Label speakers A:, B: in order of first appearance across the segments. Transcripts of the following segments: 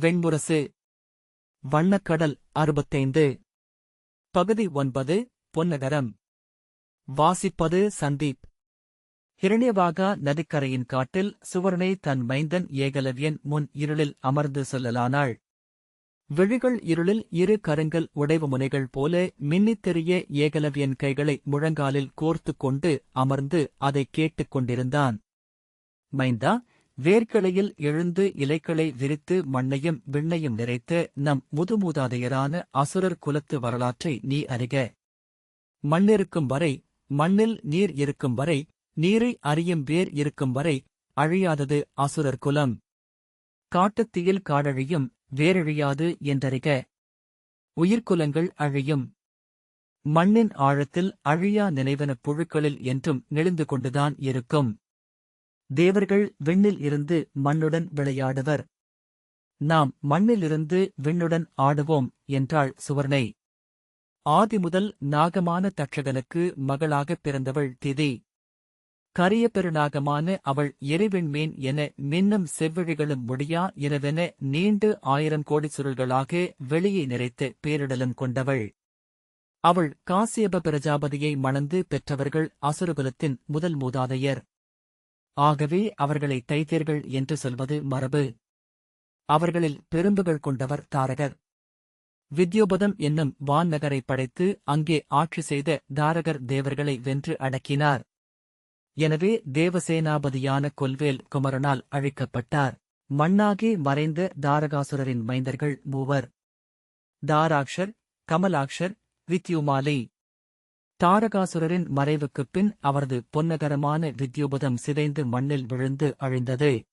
A: வெண்முரசு. வண்ணக்கடல் அறுபத்தைந்து. பகுதி ஒன்பது பொன்னகரம். வாசிப்பது சந்தீப். ஹிரண்யவாகா நதிக்கரையின் காட்டில் சுவர்ணை தன் மைந்தன் ஏகலவியன் முன் இருளில் அமர்ந்து சொல்லலானாள். விழிகள் இருளில் இரு கருங்கல் உடைவு முனைகள் போல மின்னித்தெறிய ஏகலவியன் கைகளை முழங்காலில் கோர்த்துக் கொண்டு அமர்ந்து அதைக் கேட்டுக் கொண்டிருந்தான். மைந்தா வேர்க்கிளையில் எழுந்து இலைகளை விரித்து மண்ணையும் விண்ணையும் நிறைத்து நம் முதுமூதாதையரான அசுரர் குலத்து வரலாற்றை நீ அறிக. மண்ணிருக்கும் வரை மண்ணில் நீர் இருக்கும் வரை நீரை அறியும் வேர் இருக்கும் வரை அழியாதது அசுரர் குலம். காட்டுத்தீயில் காடழியும் வேரழியாது என்றறிக. உயிர்க்குலங்கள் அழியும். மண்ணின் ஆழத்தில் அழியா நினைவன புழுக்களில் என்றும் நெளிந்து கொண்டுதான் இருக்கும். தேவர்கள் விண்ணில் இருந்து மண்ணுடன் விளையாடுவர். நாம் மண்ணிலிருந்து விண்ணுடன் ஆடுவோம் என்றாள் சுவர்ணை. ஆதி முதல் நாகமான தட்சகனுக்கு மகளாகப் பிறந்தவள் திதி. கரிய பெருநாகமான அவள் எரிவிண்மீன் என மின்னும் செவ்விழிகளும் முடியா எனவென நீண்டு ஆயிரம் கோடி சுருள்களாக வெளியே நிறைத்து பேரிடலும் கொண்டவள். அவள் காசியப பிரஜாபதியை மணந்து பெற்றவர்கள் அசுரகுலத்தின் முதல் மூதாதையர். ஆகவே அவர்களை தைத்தியர்கள் என்று சொல்வது மரபு. அவர்களில் பெரும்புகள் கொண்டவர் தாரகர். வித்யோபதம் என்னும் வான்நகரை படைத்து அங்கே ஆட்சி செய்த தாரகர் தேவர்களை வென்று அடக்கினார். எனவே தேவசேனாபதியான கொல்வேல் குமரனால் அழிக்கப்பட்டார். மண்ணாகி மறைந்த தாரகாசுரரின் மைந்தர்கள் மூவர். தாராக்ஷர் கமலாக்ஷர் வித்யுமாலை. தாரகாசுரரின் மறைவுக்குப் பின் அவரது பொன்னகரமான வித்யோபதம் சிதைந்து மண்ணில் விழுந்து அழிந்தது.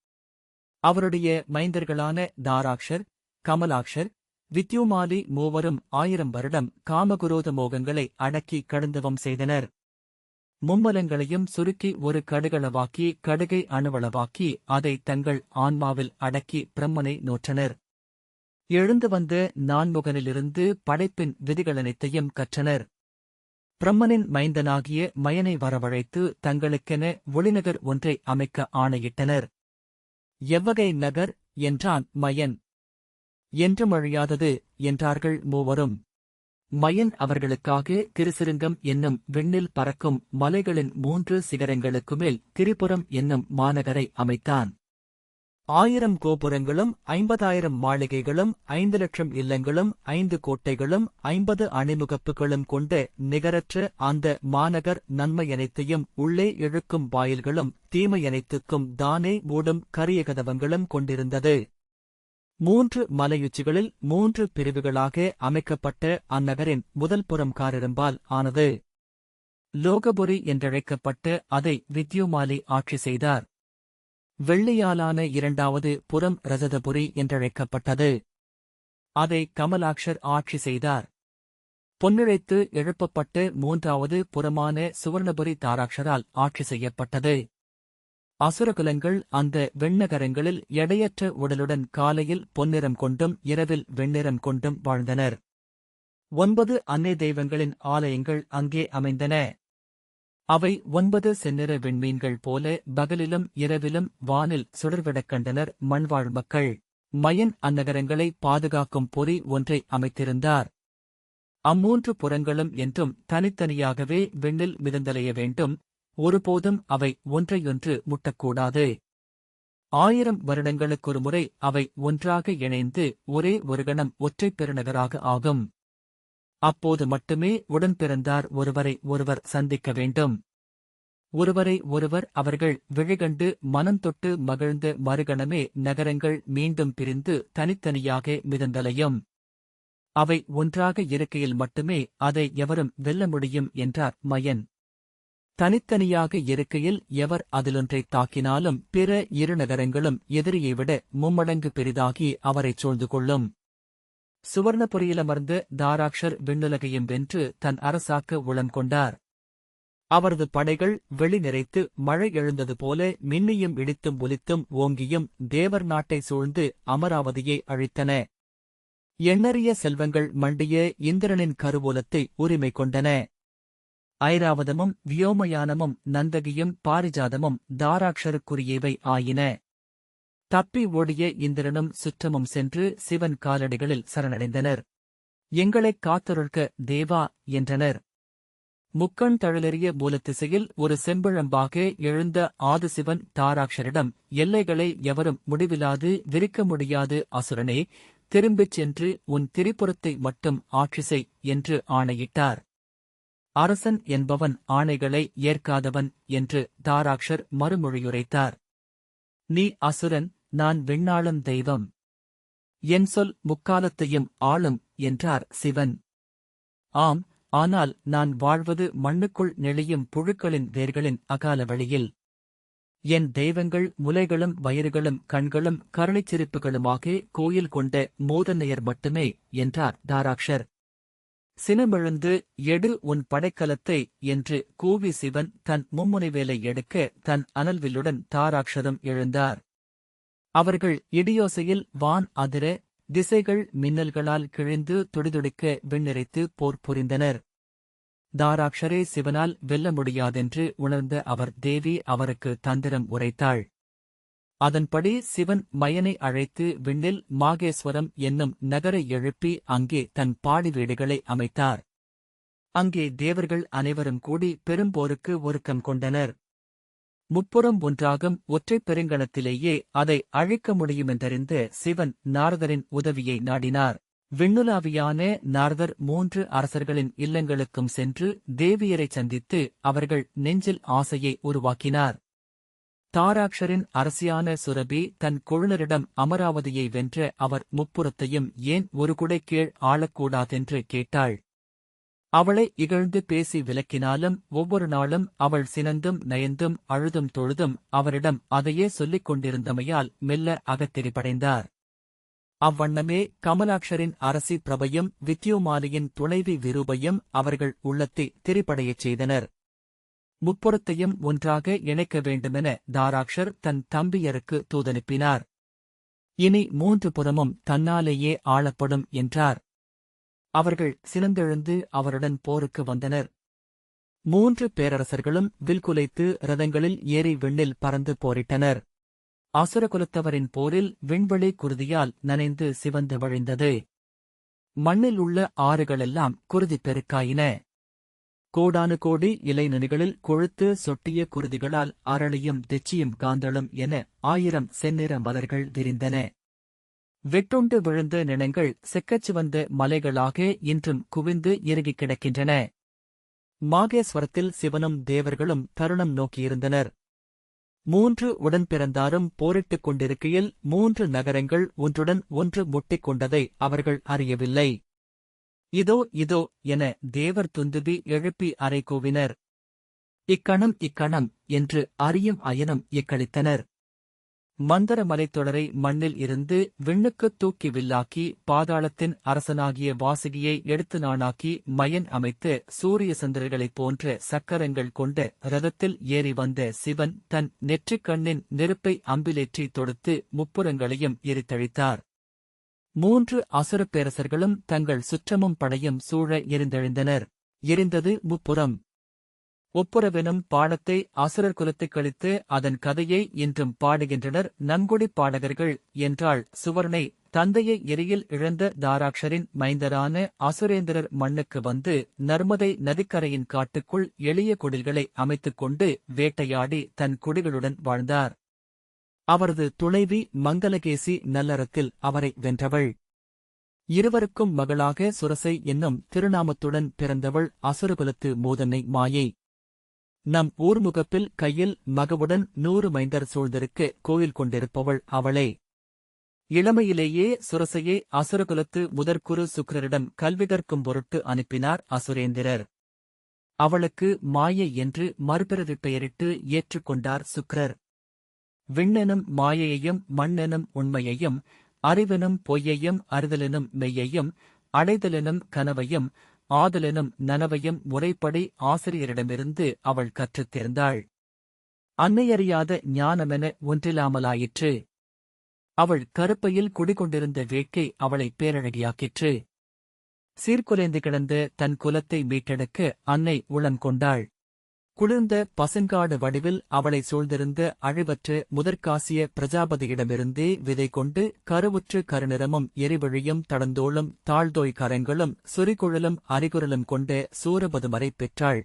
A: அவருடைய மைந்தர்களான தாராக்ஷர் கமலாக்ஷர் வித்யுமாலி மூவரும் ஆயிரம் வருடம் காமகுரோத மோகங்களை அடக்கி கடந்தவம் செய்தனர். மும்மலங்களையும் சுருக்கி ஒரு கடுகளவாக்கி கடுகை அணுவளவாக்கி அதை தங்கள் ஆன்மாவில் அடக்கி பிரம்மனை நோற்றனர். எழுந்து வந்த நான்முகனிலிருந்து படைப்பின் விதிகளனைத்தையும் கற்றனர். பிரம்மனின் மைந்தனாகிய மயனை வரவழைத்து தங்களுக்கென ஒளிநகர் ஒன்றை அமைக்க ஆணையிட்டனர். எவ்வகை நகர் என்றான் மயன். என்று மழியாதது என்றார்கள் மூவரும். மயன் அவர்களுக்காக திருசிருங்கம் என்னும் விண்ணில் பறக்கும் மலைகளின் மூன்று சிகரங்களுக்கு மேல் திரிபுரம் என்னும் மாநகரை அமைத்தான். ஆயிரம் கோபுரங்களும் ஐம்பதாயிரம் மாளிகைகளும் ஐந்து லட்சம் இல்லங்களும் ஐந்து கோட்டைகளும் ஐம்பது அணிமுகப்புகளும் கொண்ட நிகரற்ற அந்த மாநகர் நன்மையனைத்தையும் உள்ளே இழுக்கும் வாயில்களும் தீமையனைத்துக்கும் தானே மூடும் கரிய கதவங்களும் கொண்டிருந்தது. மூன்று மலையுச்சிகளில் மூன்று பிரிவுகளாக அமைக்கப்பட்ட அந்நகரின் முதல் புறம் காரிரும்பால் ஆனது. லோகபுரி என்றழைக்கப்பட்டு அதை வித்யுமாலி ஆட்சி செய்தார். வெள்ளையாலான இரண்டாவது புறம் ரஜதபுரி என்றழைக்கப்பட்டது. அதை கமலாக்ஷர் ஆட்சி செய்தார். பொன்னிழைத்து எழுப்பப்பட்டு மூன்றாவது புறமான சுவர்ணபுரி தாராக்ஷரால் ஆட்சி செய்யப்பட்டது. அசுரகுலங்கள் அந்த வெண்ணகரங்களில் எடையற்ற உடலுடன் காலையில் பொன்னிறம் கொண்டும் இரவில் வெண்ணிறம் கொண்டும் வாழ்ந்தனர். ஒன்பது அன்னை தெய்வங்களின் ஆலயங்கள் அங்கே அமைந்தன. அவை ஒன்பது செந்நிற விண்மீன்கள் போல பகலிலும் இரவிலும் வானில் சுடர்விடக் கண்டனர் மண்வாழ் மக்கள். மயன் அந்நகரங்களை பாதுகாக்கும் பொறி ஒன்றை அமைத்திருந்தார். அம்மூன்று புறங்களும் என்றும் தனித்தனியாகவே விண்ணில் மிதந்தலைய வேண்டும். ஒருபோதும் அவை ஒன்றையொன்று முட்டக்கூடாது. ஆயிரம் வருடங்களுக்கொரு முறை அவை ஒன்றாக இணைந்து ஒரே ஒரு கணம் ஒற்றைப் பெருநகராக ஆகும். அப்போது மட்டுமே உடன் பிறந்தார் ஒருவரை ஒருவர் சந்திக்க வேண்டும். ஒருவரை ஒருவர் அவர்கள் விழிகண்டு மனம் தொட்டு மகிழ்ந்த மறுகணமே நகரங்கள் மீண்டும் பிரிந்து தனித்தனியாக மிதந்தலையும். அவை ஒன்றாக இருக்கையில் மட்டுமே அதை எவரும் வெல்ல முடியும் என்றார் மயன். தனித்தனியாக இருக்கையில் எவர் அதிலொன்றை தாக்கினாலும் பிற இரு நகரங்களும் எதிரியை விட மும்மடங்கு பெரிதாகி அவரைச் சூழ்ந்து கொள்ளும். சுவர்ணபுரியிலமர்ந்து தாராக்ஷர் விண்ணுலகையும் வென்று தன் அரசாக்க உளம் கொண்டார். அவரது படைகள் வெளி நிறைத்து மழை எழுந்தது போல மின்னியும் இடித்தும் ஒலித்தும் ஓங்கியும் தேவர் நாட்டை சூழ்ந்து அமராவதியை அழித்தன. எண்ணறிய செல்வங்கள் மண்டிய இந்திரனின் கருவூலத்தை உரிமை கொண்டன. ஐராவதமும் வியோமயானமும் நந்தகியும் பாரிஜாதமும் தாராக்ஷருக்குரியவை ஆயின. தப்பி ஓடிய இந்திரனும் சுற்றமும் சென்று சிவன் காலடிகளில் சரணடைந்தனர். எங்களைக் காத்தருள்க தேவா என்றனர். முக்கண் தழலெறிய மூலத்திசையில் ஒரு செம்பழம்பாக எழுந்த ஆதிசிவன் தாராக்ஷரிடம் எல்லைகளை எவரும் முடிவிலாது விரிக்க முடியாது அசுரனே திரும்பிச் சென்று உன் திரிபுரத்தை மட்டும் ஆட்சி செய் என்று ஆணையிட்டார். அரசன் என்பவன் ஆணைகளை ஏற்காதவன் என்று தாராக்ஷர் மறுமொழியுரைத்தார். நீ அசுரன் நான் விண்ணாளும் தெய்வம். என் சொல் முக்காலத்தையும் ஆளும் என்றார் சிவன். ஆம் ஆனால் நான் வாழ்வது மண்ணுக்குள் நெளியும் புழுக்களின் வேர்களின் அகால வழியில். என் தெய்வங்கள் முலைகளும் வயிறுகளும் கண்களும் கருணைச்சிரிப்புகளுமாக கோயில் கொண்ட மோதனையர் மட்டுமே என்றார் தாராக்ஷர் சினமெழுந்து எடு உன் படைக்கலத்தை என்று கூவி சிவன் தன் மும்முனைவேலை எடுக்க தன் அனல்வில்லுடன் தாராக்ஷரும் எழுந்தார். அவர்கள் இடியோசையில் வான் அதிர திசைகள் மின்னல்களால் கிழிந்து துடிதுடிக்க விண்ணிறைத்து போர் புரிந்தனர். தாராக்ஷரே சிவனால் வெல்ல முடியாதென்று உணர்ந்த அவர் தேவி அவருக்கு தந்திரம் உரைத்தாள். அதன்படி சிவன் மயனை அழைத்து விண்ணில் மாகேஸ்வரம் என்னும் நகரை எழுப்பி அங்கே தன் பாடி வீடுகளை அமைத்தார். அங்கே தேவர்கள் அனைவரும் கூடி பெரும்போருக்கு ஒருக்கம் கொண்டனர். முப்புறம் ஒன்றாகும் ஒற்றைப் பெருங்கணத்திலேயே அதை அழிக்க முடியுமென்றறிந்து சிவன் நாரதரின் உதவியை நாடினார். விண்ணுலாவியான நாரதர் மூன்று அரசர்களின் இல்லங்களுக்கும் சென்று தேவியரைச் சந்தித்து அவர்கள் நெஞ்சில் ஆசையை உருவாக்கினார். தாராக்ஷரின் அரசியான சுரபி தன் குழுநரிடம் அமராவதியை வென்ற அவர் முப்புறத்தையும் ஏன் ஒரு குடை கீழ் ஆளக்கூடாதென்று கேட்டாள். அவளை இகழ்ந்து பேசி விலக்கினாலும் ஒவ்வொரு நாளும் அவள் சினந்தும் நயந்தும் அழுதும் தொழுதும் அவரிடம் அதையே சொல்லிக் கொண்டிருந்தமையால் மெல்ல அகத்திரிப்படைந்தார். அவ்வண்ணமே கமலாட்சரின் அரசி பிரபையும் வித்யோமாலியின் துணைவி விரூபையும் அவர்கள் உள்ளத்தை திரிபடையச் செய்தனர். முப்புறத்தையும் ஒன்றாக இணைக்க வேண்டுமென தாராக்ஷர் தன் தம்பியருக்கு தூதனுப்பினார். இனி மூன்று புறமும் தன்னாலேயே ஆளப்படும் என்றார். அவர்கள் சினந்தெழுந்து அவருடன் போருக்கு வந்தனர். மூன்று பேரரசர்களும் வில்குலைத்து ரதங்களில் ஏறி விண்ணில் பறந்து போரிட்டனர். அசுரகுலத்தவரின் போரில் விண்வெளி குருதியால் நனைந்து சிவந்து வழிந்தது. மண்ணில் உள்ள ஆறுகளெல்லாம் குருதி பெருக்காயின. கோடானு கோடி இலைநனிகளில் கொழுத்து சொட்டிய குருதிகளால் அரளியும் தெச்சியும் காந்தளும் என ஆயிரம் செந்நிற மலர்கள் விரிந்தன. வெட்டுண்டு விழுந்த நிலங்கள் செக்கச்சிவந்த மலைகளாக இன்றும் குவிந்து இறுகிக் கிடக்கின்றன. மாகேஸ்வரத்தில் சிவனும் தேவர்களும் தருணம் நோக்கியிருந்தனர். மூன்று உடன்பிறந்தாரும் போரிட்டுக் கொண்டிருக்கையில் மூன்று நகரங்கள் ஒன்றுடன் ஒன்று முட்டிக் கொண்டதை அவர்கள் அறியவில்லை. இதோ இதோ என தேவர் துந்துபி எழுப்பி அறை கூவினர் இக்கணம் இக்கணம் என்று அறியும் அயனம் இக்களித்தனர் மந்தர மலைத்தொடரை மண்ணில் இருந்து விண்ணுக்குத் தூக்கி வில்லாக்கி பாதாளத்தின் அரசனாகிய வாசகியை எடுத்து நாணாக்கி மயன் அமைத்து சூரிய சந்திரர்களைப் போன்ற சக்கரங்கள் கொண்ட ரதத்தில் ஏறி வந்த சிவன் தன் நெற்றிக் கண்ணின் நெருப்பை அம்பிலேற்றி தொடுத்து முப்புறங்களையும் எரித்தழித்தார். மூன்று அசுரப் பேரரசர்களும் தங்கள் சுற்றமும் படையும் சூழ எரிந்தெழுந்தனர். எரிந்தது முப்புறம். ஒப்புரவெனும் பாடத்தை அசுரர் குலத்தை கழித்து அதன் கதையை இன்றும் பாடுகின்றனர் நன்குடி பாடகர்கள் என்றாள் சுவர்ணை. தந்தையை எரியில் இழந்த தாராக்ஷரின் மைந்தரான அசுரேந்திரர் மண்ணுக்கு வந்து நர்மதை நதிக்கரையின் காட்டுக்குள் எளிய குடில்களை அமைத்துக் கொண்டு வேட்டையாடி தன் குடிகளுடன் வாழ்ந்தார். அவரது துணைவி மங்களகேசி நல்லறத்தில் அவரை வென்றவள். இருவருக்கும் மகளாக சுரசை என்னும் திருநாமத்துடன் பிறந்தவள் அசுரகுலத்து மோதனை மாயை. நம் ஊர்முகப்பில் கையில் மகவுடன் நூறு மைந்தர் சூழ்ந்திருக்க கோயில் கொண்டிருப்பவள் அவளே. இளமையிலேயே சுரசையை அசுரகுலத்து முதற்குரு சுக்கரரிடம் கல்வி கற்கும் பொருட்டு அனுப்பினார் அசுரேந்திரர். அவளுக்கு மாயை என்று மறுபிறவி பெயரிட்டு ஏற்றுக்கொண்டார் சுக்ரர். விண்ணெனும் மாயையையும் மண்ணெனும் உண்மையையும் அறிவெனும் பொய்யையும் அறிதலெனும் மெய்யையும் அடைதலெனும் கனவையும் ஆதலெனும் நனவையும் முறைப்படி ஆசிரியரிடமிருந்து அவள் கற்றுத் தேர்ந்தாள். அன்னையறியாத ஞானமென ஒன்றில்லாமலாயிற்று அவள் கருப்பையில் குடிகொண்டிருந்த வேட்கை அவளை பேரழகியாக்கிற்று. சீர்குலைந்து கிடந்த தன் குலத்தை மீட்டெடுக்க அன்னை உளம் கொண்டாள். குளிர்ந்த பசுங்காடு வடிவில் அவளை சூழ்ந்திருந்த அழிவற்று முதற்காசிய பிரஜாபதியிடமிருந்தே விதை கொண்டு கருவுற்று கருநிறமும் எரிவழியும் தடந்தோளும் தாழ்தோய் கரங்களும் சுரிகுழலும் அறிகுறலும் கொண்ட சூரபதுமரை பெற்றாள்.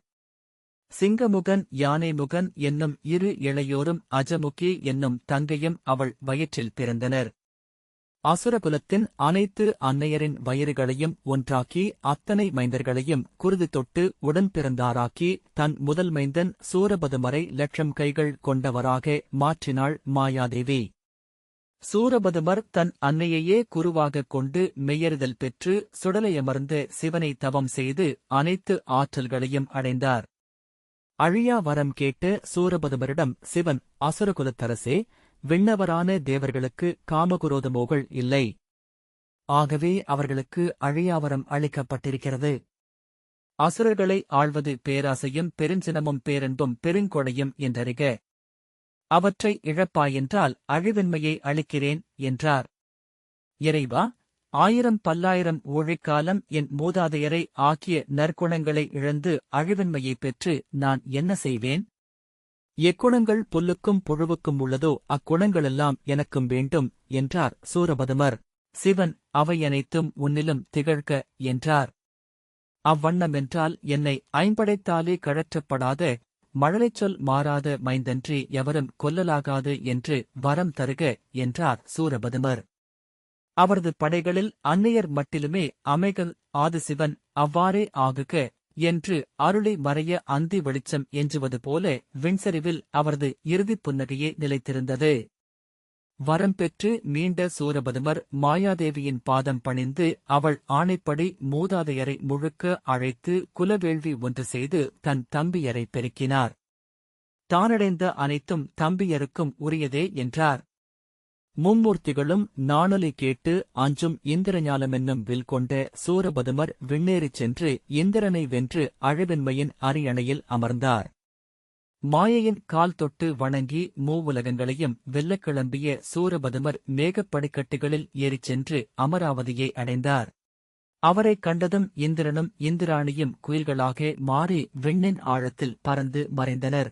A: சிங்கமுகன் யானைமுகன் என்னும் இரு இளையோரும் அஜமுகி என்னும் தங்கையும் அவள் வயிற்றில் பிறந்தனர். அசுரகுலத்தின் அனைத்து அன்னையரின் வயிறுகளையும் ஒன்றாக்கி அத்தனை மைந்தர்களையும் குருதி தொட்டு உடன் பிறந்தாராக்கி தன் முதல் மைந்தன் சூரபதுமரை லட்சம் கைகள் கொண்டவராக மாற்றினாள் மாயாதேவி. சூரபதுமர் தன் அன்னையையே குருவாகக் கொண்டு மெய்யறுதல் பெற்று சுடலையமர்ந்து சிவனை தவம் செய்து அனைத்து ஆற்றல்களையும் அடைந்தார். அழியா வரம் கேட்டு சூரபதுமரிடம் சிவன் அசுரகுலத்தரசே விண்ணவரான தேவர்களுக்கு காமகுரோதமோகள் இல்லை. ஆகவே அவர்களுக்கு அழியாவரம் அளிக்கப்பட்டிருக்கிறது. அசுரர்களை ஆள்வது பேராசையும் பெருஞ்சினமும் பேரன்பும் பெருங்கொடையும் என்றறிக. அவற்றை இழப்பாயென்றால் அழிவின்மையை அளிக்கிறேன் என்றார். இறைவா ஆயிரம் பல்லாயிரம் ஊழிக்காலம் என் மூதாதையரை ஆக்கிய நற்குணங்களை இழந்து அழிவின்மையைப் பெற்று நான் என்ன செய்வேன்? எக்குணங்கள் புல்லுக்கும் புழுவுக்கும் உள்ளதோ அக்குணங்களெல்லாம் எனக்கும் வேண்டும் என்றார் சூரபதுமர். சிவன் அவை அனைத்தும் உன்னிலும் திகழ்க என்றார். அவ்வண்ணமென்றால் என்னை ஐம்படைத்தாலே கழற்றப்படாத மழலைச் சொல் மாறாத மைந்தன்றி எவரும் கொல்லலாகாது என்று வரம் தருக என்றார் சூரபதுமர். அவரது படைகளில் அன்னையர் மட்டிலுமே அமைகள் ஆதிசிவன் அவ்வாறே ஆகுக என்று அருளை மறைய அந்தி வெளிச்சம் எஞ்சுவது போல விண்சரிவில் அவரது இறுதிப் புன்னகையே நிலைத்திருந்தது. வரம் பெற்று மீண்ட சூரபதுமர் மாயாதேவியின் பாதம் பணிந்து அவள் ஆணைப்படி மூதாதையரை முழுக்க அழைத்து குலவேள்வி ஒன்று செய்து தன் தம்பியரை பெருக்கினார். தானடைந்த அனைத்தும் தம்பியருக்கும் உரியதே என்றார். மும்மூர்த்திகளும் நாணலை கேட்டு அஞ்சும் இந்திரஞாலமென்னும் வில் கொண்ட சூரபதுமர் விண்ணேறிச் சென்று இந்திரனை வென்று அழவென்மையின் அரியணையில் அமர்ந்தார். மாயையின் கால் தொட்டு வணங்கி மூவுலகங்களையும் வெல்லக் கிளம்பிய சூரபதுமர் மேகப்படிக்கட்டுகளில் ஏறிச் சென்று அமராவதியை அடைந்தார். அவரைக் கண்டதும் இந்திரனும் இந்திராணியும் குயில்களாக மாறி விண்ணின் ஆழத்தில் பறந்து மறைந்தனர்.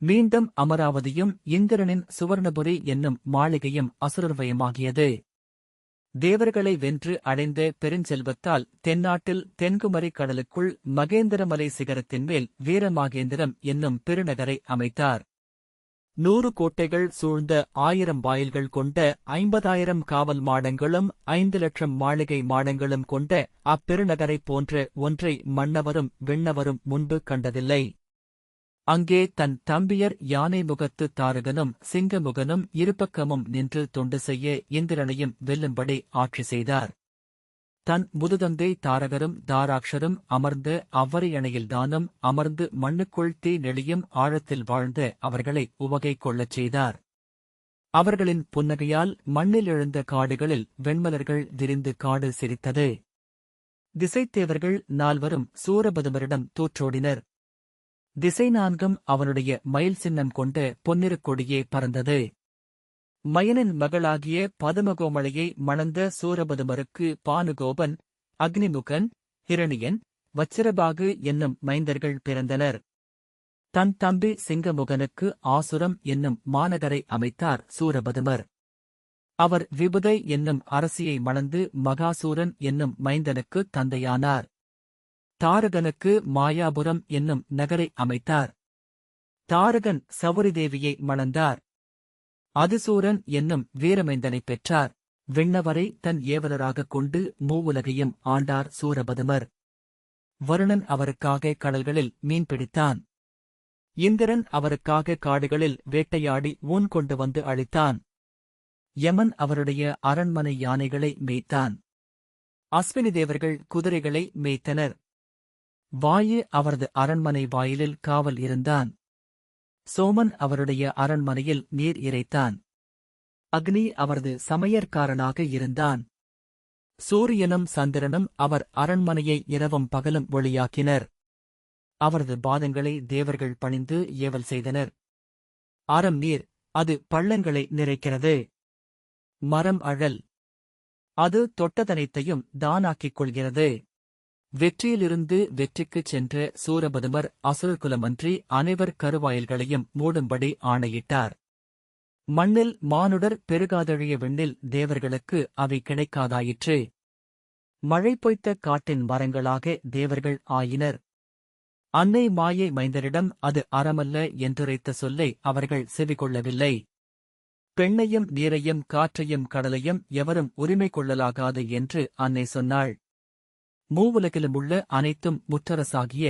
A: மீண்டும் அமராவதியும் இந்திரனின் சுவர்ணபுரி என்னும் மாளிகையும் அசுரர்வயமாகியது. தேவர்களை வென்று அடைந்த பெருஞ்செல்வத்தால் தென்னாட்டில் தென்குமரி கடலுக்குள் மகேந்திரமலை சிகரத்தின் மேல் வீரமாகேந்திரம் என்னும் பெருநகரை அமைத்தார். நூறு கோட்டைகள் சூழ்ந்த ஆயிரம் வாயில்கள் கொண்ட ஐம்பதாயிரம் காவல் மாடங்களும் ஐந்து லட்சம் மாளிகை மாடங்களும் கொண்ட அப்பெருநகரைப் போன்ற ஒன்றை மன்னவரும் விண்ணவரும் முன்பு கண்டதில்லை. அங்கே தன் தம்பியர் யானை முகத்து தாரகனும் சிங்கமுகனும் இருபக்கமும் நின்று தொண்டு செய்ய இந்திரனையும் வெல்லும்படி ஆட்சி செய்தார். தன் முதுதந்தை தாரகரும் தாராக்ஷரும் அமர்ந்து அவ்வரையணையில் தானும் அமர்ந்து மண்ணுக்குள் தீ நெளியும் ஆழத்தில் வாழ்ந்த அவர்களை உவகை கொள்ளச் செய்தார். அவர்களின் புன்னகையால் மண்ணில் எழுந்த காடுகளில் வெண்மலர்கள் விரிந்து காடு சிரித்தது. திசைத்தேவர்கள் நால்வரும் சூரபதுமரிடம் தூற்றோடினர். திசை நான்கும் அவனுடைய மயில் சின்னம் கொண்ட பொன்னிறக் கொடியே பறந்தது. மயனின் மகளாகிய பதுமகோமலையை மணந்த சூரபதுமருக்கு பானுகோபன் அக்னிமுகன் ஹிரணியன் வச்சிரபாகு என்னும் மைந்தர்கள் பிறந்தனர். தன் தம்பி சிங்கமுகனுக்கு ஆசுரம் என்னும் மாநகரை அமைத்தார் சூரபதுமர். அவர் விபுதை என்னும் அரசியை மணந்து மகாசூரன் என்னும் மைந்தனுக்கு தந்தையானார். தாரகனுக்கு மாயாபுரம் என்னும் நகரை அமைத்தார். தாரகன் சவுரிதேவியை மணந்தார். அதிசூரன் என்னும் வீரமைந்தனை பெற்றார். விண்ணவரை தன் ஏவலராகக் கொண்டு மூவுலகையும் ஆண்டார் சூரபதுமர். வருணன் அவருக்காக கடல்களில் மீன் பிடித்தான். இந்திரன் அவருக்காக காடுகளில் வேட்டையாடி ஊன் கொண்டு வந்து அழித்தான். யமன் அவருடைய அரண்மனை யானைகளை மேய்த்தான். அஸ்வினி தேவர்கள் குதிரைகளை மேய்த்தனர். வாயு அவரது அரண்மனை வாயிலில் காவல் இருந்தான். சோமன் அவருடைய அரண்மனையில் நீர் இறைத்தான். அக்னி அவரது சமையற்காரனாக இருந்தான். சூரியனும் சந்திரனும் அவர் அரண்மனையை இரவும் பகலும் ஒளியாக்கினர். அவரது பாதங்களை தேவர்கள் பணிந்து ஏவல் செய்தனர். அறம் நீர் அது பள்ளங்களை நிறைக்கிறது. மரம் அழல். அது தொட்டதனைத்தையும் தானாக்கிக் கொள்கிறது. வெற்றியிலிருந்து வெற்றிக்குச் சென்ற சூரபதுமர் அசுரகுலமன்றி அனைவர் கருவாயில்களையும் மூடும்படி ஆணையிட்டார். மண்ணில் மானுடர் பெருகாதழிய விண்ணில் தேவர்களுக்கு அவை கிடைக்காதாயிற்று. மழை பொய்த்த காட்டின் மரங்களாக தேவர்கள் ஆயினர். அன்னை மாயை மைந்தரிடம் அது அறமல்ல என்றுரைத்த சொல்லை அவர்கள் செவிகொள்ளவில்லை. பெண்ணையும் நீரையும் காற்றையும் கடலையும் எவரும் உரிமை கொள்ளலாகாது என்று அன்னை சொன்னாள். மூவுலகிலுமுள்ள அனைத்தும் முற்றரசாகிய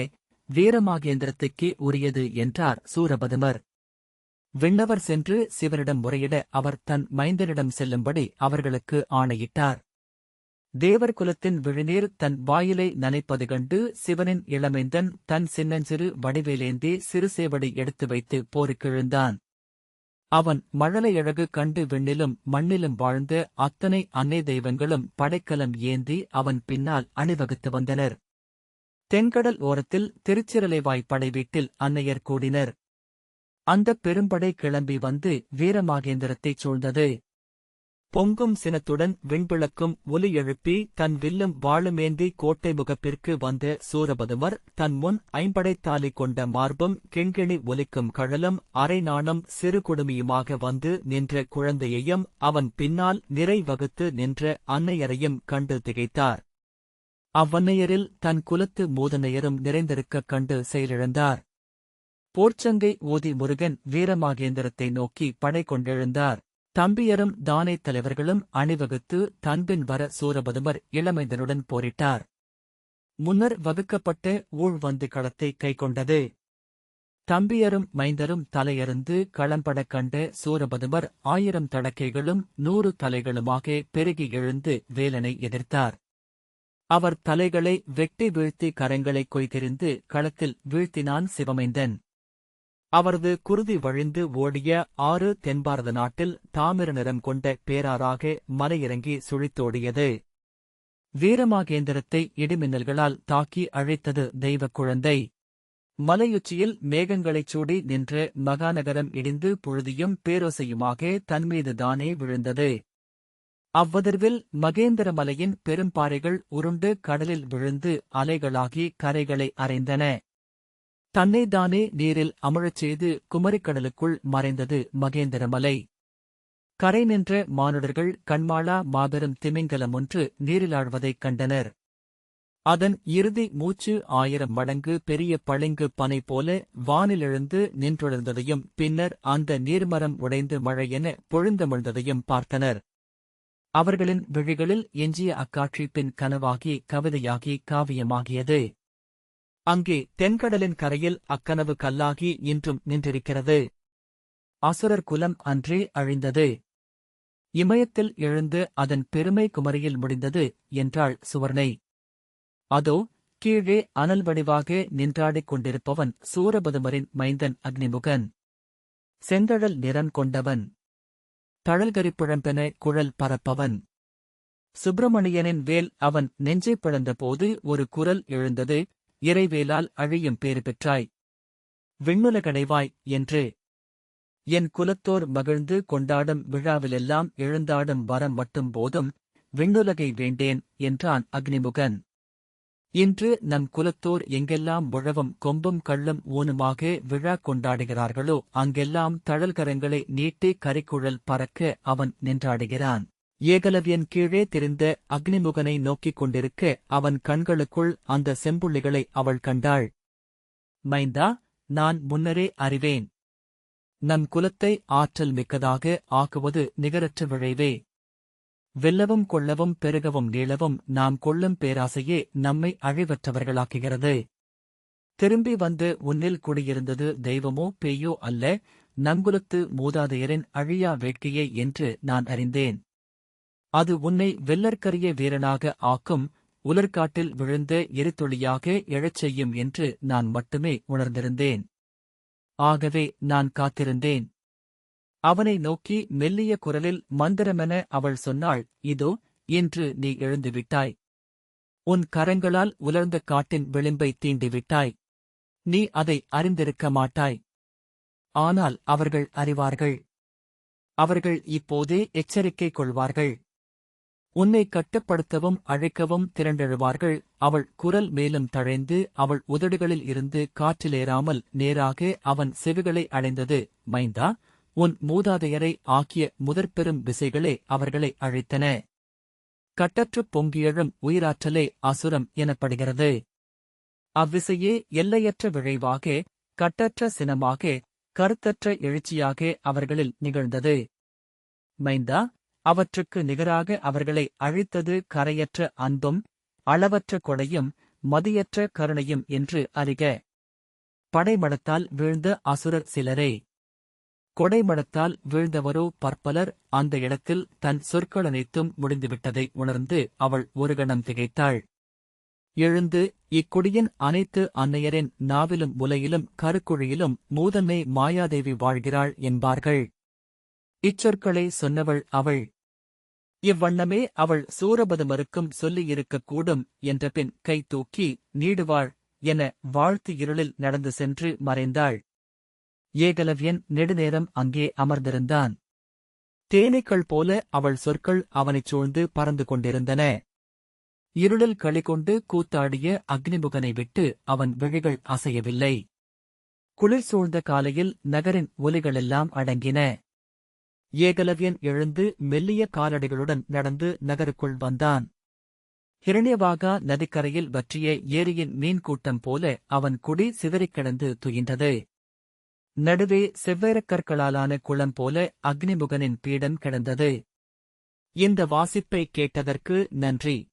A: வீரமாகேந்திரத்துக்கே உரியது என்றார் சூரபதுமர். விண்ணவர் சென்று சிவனிடம் முறையிட அவர் தன் மைந்தனிடம் செல்லும்படி அவர்களுக்கு ஆணையிட்டார். தேவர் குலத்தின் விழுநீர் தன் வாயிலை நனைப்பது கண்டு சிவனின் இளமைந்தன் தன் சின்னஞ்சிறு வடிவேலேந்தி சிறுசேவடி எடுத்து வைத்து போருக்கெழுந்தான் அவன் மழலையழகு கண்டு விண்ணிலும் மண்ணிலும் வாழ்ந்த அத்தனை அன்னை தெய்வங்களும் படைக்கலம் ஏந்தி அவன் பின்னால் அணிவகுத்து வந்தனர். தென்கடல் ஓரத்தில் திருச்சிரலைவாய் படை வீட்டில் அன்னையர் கூடினர். அந்தப் பெரும்படை கிளம்பி வந்து வீரமாகேந்திரத்தைச் சூழ்ந்தது. பொங்கும் சினத்துடன் விண்பிளக்கும் ஒலி எழுப்பி தன் வில்லும் வாழுமேந்தி கோட்டை முகப்பிற்கு வந்த சூரபதுமர் தன் முன் ஐம்படைத்தாலி கொண்ட மார்பும் கிண்கிணி ஒலிக்கும் கழலும் அரை நாணம் சிறு குடுமியுமாக வந்து நின்ற குழந்தையையும் அவன் பின்னால் நிறை வகுத்து நின்ற அன்னையரையும் கண்டு திகைத்தார். அவ்வன்னையரில் தன் குலத்து மூதனையரும் நிறைந்திருக்கக் கண்டு செயலிழந்தார். போர்ச்சங்கை ஓதி முருகன் வீரமாகேந்திரத்தை நோக்கி படை கொண்டெழுந்தார் தம்பியரும் தானே தலைவர்களும் அணிவகுத்து தன்பின் வர சூரபதுமர் இளமைந்தனுடன் போரிட்டார். முன்னர் வகுக்கப்பட்ட ஊழ்வந்து களத்தை கைக்கொண்டது. தம்பியரும் மைந்தரும் தலையறிந்து களம்படக் கண்ட சூரபதுமர் ஆயிரம் தடக்கைகளும் நூறு தலைகளுமாக பெருகி எழுந்து வேலனை எதிர்த்தார். அவர் தலைகளை வெட்டி வீழ்த்தி கரங்களை கொய்தெறிந்து களத்தில் வீழ்த்தினான் சிவமைந்தன். அவரது குருதி வழிந்து ஓடிய ஆறு தென்பாரத நாட்டில் தாமிர நிறம் கொண்ட பேராறாக மலையிறங்கி சுழித்தோடியது. வீரமாகேந்திரத்தை இடிமின்னல்களால் தாக்கி அழைத்தது தெய்வக் குழந்தை. மலையுச்சியில் மேகங்களைச் சூடி நின்று மகாநகரம் இடிந்து புழுதியும் பேரோசையுமாக தன்மீது தானே விழுந்தது. அவ்வதிர்வில் மகேந்திர மலையின் பெரும்பாறைகள் உருண்டு கடலில் விழுந்து அலைகளாகி கரைகளை அறைந்தன. தன்னைத்தானே நீரில் அமிழச் செய்து குமரிக்கடலுக்குள் மறைந்தது மகேந்திரமலை. கரை நின்ற மானுடர்கள் கண்மாளா மாபெரும் திமிங்கலம் ஒன்று நீரிலாழ்வதைக் கண்டனர். அதன் இறுதி மூச்சு ஆயிரம் மடங்கு பெரிய பளிங்கு பனை போல வானிலெழுந்து நின்றெழுந்ததையும் பின்னர் அந்த நீர்மரம் உடைந்து மழையென பொழுந்தமிழ்ந்ததையும் பார்த்தனர். அவர்களின் விழிகளில் எஞ்சிய அக்காட்சி பின் கனவாகி கவிதையாகி காவியமாகியது. அங்கே தென்கடலின் கரையில் அக்கனவு கல்லாகி இன்றும் நின்றிருக்கிறது. அசுரர் குலம் அன்றே அழிந்தது. இமயத்தில் எழுந்து அதன் பெருமை குமரியில் முடிந்தது என்றாள் சுவர்ணை. அதோ கீழே அனல் வடிவாக நின்றாடிக் கொண்டிருப்பவன் சூரபதுமரின் மைந்தன் அக்னிமுகன். செந்தழல் நிறம் கொண்டவன். தழல்கரிப்புழம்பென குழல் பரப்பவன். சுப்பிரமணியனின் வேல் அவன் நெஞ்சை பிளந்தபோது ஒரு குரல் எழுந்தது இறைவேலால் அழியும் பேறு பெற்றாய். விண்ணுலகடைவாய் என்று. என் குலத்தோர் மகிழ்ந்து கொண்டாடும் விழாவிலெல்லாம் எழுந்தாடும் வரம் மட்டும் போதும் விண்ணுலகை வேண்டேன் என்றான் அக்னிமுகன். இன்று நம் குலத்தோர் எங்கெல்லாம் உழவும் கொம்பும் கள்ளும் ஊனுமாக விழா கொண்டாடுகிறார்களோ அங்கெல்லாம் தழல்கரங்களை நீட்டி கரிக்குழல் பறக்க அவன் நின்றாடுகிறான். ஏகலவியன் கீழே தெரிந்த அக்னிமுகனை நோக்கிக் கொண்டிருக்க அவன் கண்களுக்குள் அந்த செம்புள்ளிகளை அவள் கண்டாள். மைந்தா நான் முன்னரே அறிவேன். நம் குலத்தை ஆற்றல் மிக்கதாக ஆக்குவது நிகரற்ற விழைவே. வெல்லவும் கொள்ளவும் பெருகவும் நீளவும் நாம் கொள்ளும் பேராசையே நம்மை அழிவற்றவர்களாக்குகிறது. திரும்பி வந்து உன்னில் குடியிருந்தது தெய்வமோ பேயோ அல்ல நங்குலத்து மூதாதையரின் அழியா வேட்கையே என்று நான் அறிந்தேன். அது உன்னை வெள்ளற்கரிய வீரனாக ஆக்கும் உலர்காட்டில் விழுந்த எரித்தொழியாக எழச் செய்யும் என்று நான் மட்டுமே உணர்ந்திருந்தேன். ஆகவே நான் காத்திருந்தேன். அவனை நோக்கி மெல்லிய குரலில் மந்திரமென அவள் சொன்னாள் இதோ இன்று நீ எழுந்துவிட்டாய். உன் கரங்களால் உலர்ந்த காட்டின் விளிம்பை தீண்டிவிட்டாய். நீ அதை அறிந்திருக்க மாட்டாய். ஆனால் அவர்கள் அறிவார்கள். அவர்கள் இப்போதே எச்சரிக்கை கொள்வார்கள். உன்னை கட்டுப்படுத்தவும் அழைக்கவும் திரண்டெழுவார்கள். அவள் குரல் மேலும் தழைந்து அவள் உதடுகளில் இருந்து காற்றிலேறாமல் நேராக அவன் செவிகளை அடைந்தது. மைந்தா உன் மூதாதையரை ஆக்கிய முதற்பெரும் விசைகளே அவர்களை அழைத்தன. கட்டற்றுப் பொங்கியழும் உயிராற்றலே அசுரம் எனப்படுகிறது. அவ்விசையே எல்லையற்ற விழைவாக கட்டற்ற சினமாக கருத்தற்ற எழுச்சியாக அவர்களில் நிகழ்ந்தது. மைந்தா அவற்றுக்கு நிகராக அவர்களை அழித்தது கரையற்ற அன்பும் அளவற்ற கொடையும் மதியற்ற கருணையும் என்று அறிக. படைமடத்தால் வீழ்ந்த அசுரர் சிலரே. கொடைமடத்தால் வீழ்ந்தவரோ பற்பலர் அந்த இடத்தில் தன் சொற்கள் அனைத்தும் முடிந்துவிட்டதை உணர்ந்து அவள் ஒரு கணம் திகைத்தாள். எழுந்து இக்குடியின் அனைத்து அன்னையரின் நாவிலும் உலையிலும் கருக்குழியிலும் மூதன்மை மாயாதேவி வாழ்கிறாள் என்பார்கள். இச்சொற்களை சொன்னவள் அவள். இவ்வண்ணமே அவள் சூரபதுமருக்கும் சொல்லியிருக்கக்கூடும் என்ற பின் கை தூக்கி நீடுவாள் என வாழ்த்து இருளில் நடந்து சென்று மறைந்தாள். ஏகலவ்யன் நெடுநேரம் அங்கே அமர்ந்திருந்தான். தேனீக்கள் போல அவள் சொற்கள் அவனைச் சூழ்ந்து பறந்து கொண்டிருந்தன. இருளில் களிகொண்டு கூத்தாடிய அக்னிமுகனை விட்டு அவன் விழிகள் அசையவில்லை. குளிர் சூழ்ந்த காலையில் நகரின் ஒலிகளெல்லாம் அடங்கின. ஏகலவியன் எழுந்து மெல்லிய காலடிகளுடன் நடந்து நகருக்குள் வந்தான். ஹிரண்யவாகா நதிக்கரையில் வற்றிய ஏரியின் மீன் கூட்டம் போல அவன் குடி சிதறிக் கிடந்து துயின்றது. நடுவே செவ்வேறக் கற்களாலான குளம் போல அக்னிமுகனின் பீடம் கிடந்தது. இந்த வாசிப்பை கேட்டதற்கு நன்றி.